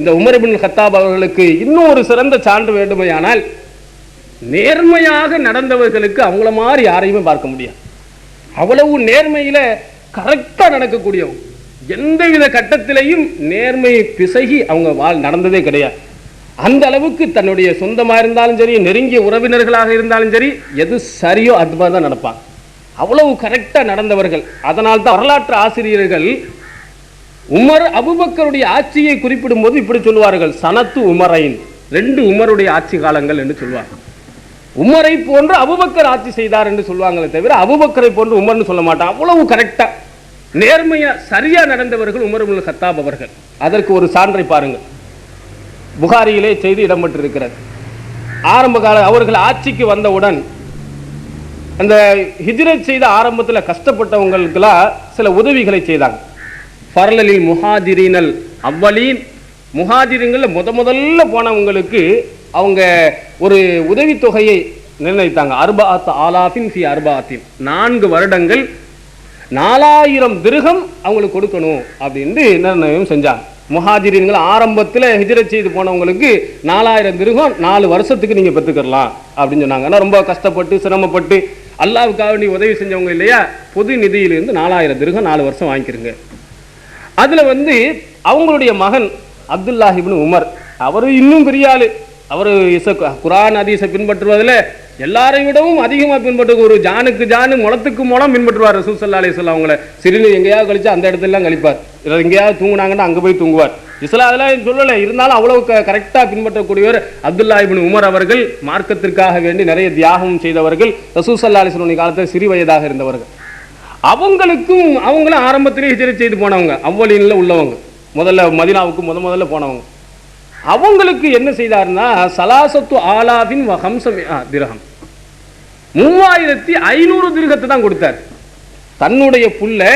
இந்த உமரபின் ஹத்தாப் அவர்களுக்கு இன்னும் ஒரு சிறந்த சான்று வேண்டுமையானால் நேர்மையாக நடந்தவர்களுக்கு அவங்கள மாதிரி யாரையுமே பார்க்க முடியாது. அவ்வளவு நேர்மையில கரெக்டா நடக்கக்கூடியவங்க. எந்தவித கட்டத்திலையும் நேர்மை பிசகி அவங்க வாழ் நடந்ததே கிடையாது. அந்த அளவுக்கு தன்னுடைய சொந்தமா இருந்தாலும் சரி நெருங்கிய உறவினர்களாக இருந்தாலும் சரி எது சரியோ அது மாதிரி தான் நடப்பாங்க. அவ்வளவு கரெக்டா நடந்தவர்கள். அதனால் தான் வரலாற்று ஆசிரியர்கள் உமர் அபுபக்கருடைய ஆட்சியை குறிப்பிடும்போது இப்படி சொல்லுவார்கள் சனத்து உமரைன். ரெண்டு உமருடைய ஆட்சி காலங்கள் என்று சொல்வார்கள். உமரை போன்று அபுபக்கர் ஆட்சி செய்தார் என்று சொல்லுவாங்களே தவிர அபுபக்கரை போன்று உமர்னு சொல்ல மாட்டான். அவ்வளவு கரெக்டா நேர்மையா சரியா நடந்தவர்கள் உமர் உள்ள கத்தாப் அவர்கள். அதற்கு ஒரு சான்றை பாருங்கள். புகாரியிலே செய்தி இடம்பெற்றிருக்கிறது. ஆரம்ப கால அவர்கள் ஆட்சிக்கு வந்தவுடன் அந்த ஹிஜ்ரத் செய்த ஆரம்பத்தில் கஷ்டப்பட்டவங்களுக்கெல்லாம் சில உதவிகளை செய்தாங்க. பரலலில் முஹாதிரினல் அவ்வளீன் முகாதிரிங்களில் முத முதல்ல போனவங்களுக்கு அவங்க ஒரு உதவித்தொகையை நிர்ணயித்தாங்க. அர்பாத் ஆலாஃபின் சி அர்பாத்தின் நான்கு வருடங்கள் நாலாயிரம் திருகம் அவங்களுக்கு கொடுக்கணும் அப்படின்ட்டு நிர்ணயம் செஞ்சாங்க. முஹாஜிரின்கள் ஆரம்பத்தில் ஹிஜ்ரத் செய்து போனவங்களுக்கு நாலாயிரம் திருகம் நாலு வருஷத்துக்கு நீங்கள் பெற்றுக்கலாம் அப்படின்னு சொன்னாங்க. ரொம்ப கஷ்டப்பட்டு சிரமப்பட்டு அல்லாவுக்காக நீ உதவி செஞ்சவங்க இல்லையா? பொது நிதியிலிருந்து நாலாயிரம் திருகம் நாலு வருஷம் வாங்கிக்கிறங்க. அதில் வந்து அவங்களுடைய மகன் அப்துல்லாஹிபின் உமர். அவர் இன்னும் பெரிய ஆளு. அவர் இச குரான் அதிசை பின்பற்றுவதில் எல்லாரை விடவும் அதிகமாக பின்பற்ற ஒரு ஜானுக்கு ஜானு முளத்துக்கு மூலம் பின்பற்றுவார் ரசூல் சல்லா சொல்லா அவங்கள. சிறுநீர் எங்கேயாவது கழிச்சு அந்த இடத்துலலாம் கழிப்பார். இல்லை எங்கேயாவது தூங்குனாங்கன்னா அங்கே போய் தூங்குவார். இஸ்லா அதெல்லாம் சொல்லலை. இருந்தாலும் அவ்வளவு கரெக்டாக பின்பற்றக்கூடியவர் அப்துல்லா இபின் உமர் அவர்கள். மார்க்கத்திற்காக வேண்டி நிறைய தியாகம் செய்தவர்கள். ரசூல் சல்லா காலத்தில் சிறு வயதாக இருந்தவர்கள். அவங்களுக்கும் அவங்களும் ஆரம்பத்திலே ஹிஜரத் செய்து போனவங்க. அவ்வளின்ல உள்ளவங்க. முதல்ல மதினாவுக்கு முத முதல்ல போனவங்க. அவங்களுக்கு என்ன செய்தாருன்னா சலாசத்து ஆலாவின் ஹம்சம் திரகம் மூவாயிரத்தி ஐநூறு திருகத்தை தான் கொடுத்தார். தன்னுடைய புள்ள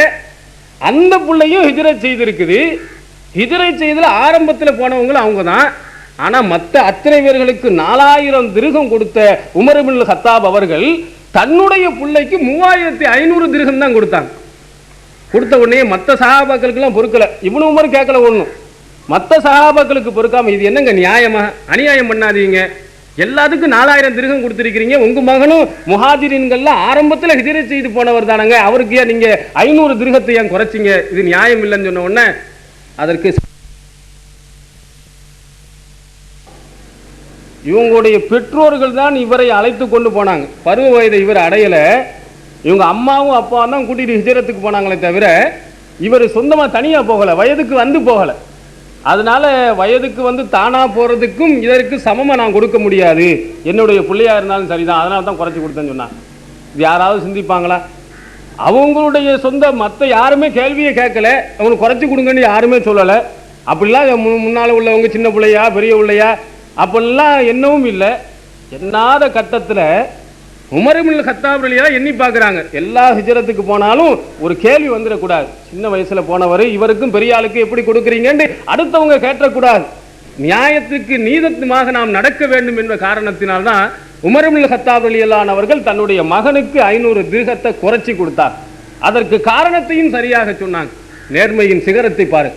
அந்த புள்ளையும் ஹிஜரத் செய்திருக்குது. ஹிஜரத் செய்தில் ஆரம்பத்தில் போனவங்களும் அவங்க தான். ஆனா மற்ற அத்தனை பேர்களுக்கு நாலாயிரம் திருகம் கொடுத்த உமர் ஹத்தாப் அவர்கள் தன்னுடைய பிள்ளைக்கு மூவாயிரத்தி ஐநூறு திருகம் தான் கொடுத்தாங்க. கொடுத்த உடனே மற்ற சகாபாக்களுக்கெல்லாம் பொறுக்கல. இவனு உமர் கேட்கல ஒன்றும் மற்ற சகாபாக்களுக்கு பொறுக்காம இது என்னங்க நியாயமா? அநியாயம் பண்ணாதீங்க. எல்லாத்துக்கும் நாலாயிரம் திருகம் கொடுத்துருக்கிறீங்க. உங்க மகனும் முஹாஜிரின்கள்ல ஆரம்பத்தில் ஹிஜரத் செய்து போனவர் தானங்க. அவருக்கு ஏன் நீங்க ஐநூறு திருகத்தை ஏன் குறைச்சிங்க? இது நியாயம் இல்லைன்னு சொன்ன உடனே அதற்கு இவங்களுடைய பெற்றோர்கள் தான் இவரை அழைத்து கொண்டு போனாங்க. பருவ வயதை இவர் அடையலை. இவங்க அம்மாவும் அப்பாவும் தான் கூட்டிகிட்டு ஹிஜரத்துக்கு போனாங்களே தவிர இவர் சொந்தமாக தனியாக போகலை வயதுக்கு வந்து போகலை. அதனால் வயதுக்கு வந்து தானாக போகிறதுக்கும் இதற்கு சமமாக நான் கொடுக்க முடியாது. என்னுடைய பிள்ளையாக இருந்தாலும் சரிதான். அதனால தான் குறைச்சி கொடுத்தேன்னு சொன்னாங்க. இது யாராவது சிந்திப்பாங்களா? அவங்களுடைய சொந்த மற்ற யாருமே கேள்வியை கேட்கல. அவங்களுக்கு குறைச்சி கொடுங்கன்னு யாருமே சொல்லலை. அப்படிலாம் முன்னால் உள்ளவங்க சின்ன பிள்ளையா பெரிய பிள்ளையா அப்பெல்லாம் என்னவும் இல்லை. எண்ணாத கட்டத்தில் உமரமில் கத்தாபுலாம் எண்ணி பார்க்குறாங்க. எல்லா ஹிஜரத்துக்கு போனாலும் ஒரு கேள்வி வந்துடக்கூடாது. சின்ன வயசுல போனவர் இவருக்கும் பெரிய ஆளுக்கு எப்படி கொடுக்குறீங்கன்னு அடுத்தவங்க கேட்டக்கூடாது நியாயத்துக்கு நீதத்துமாக நாம் நடக்க வேண்டும் என்ற காரணத்தினால்தான் உமரமில் ஹத்தாப் அலியல்லான் அவர்கள் தன்னுடைய மகனுக்கு ஐநூறு திருகத்தை குறைச்சி கொடுத்தார். அதற்கு காரணத்தையும் சரியாக சொன்னாங்க. நேர்மையின் சிகரத்தை பாரு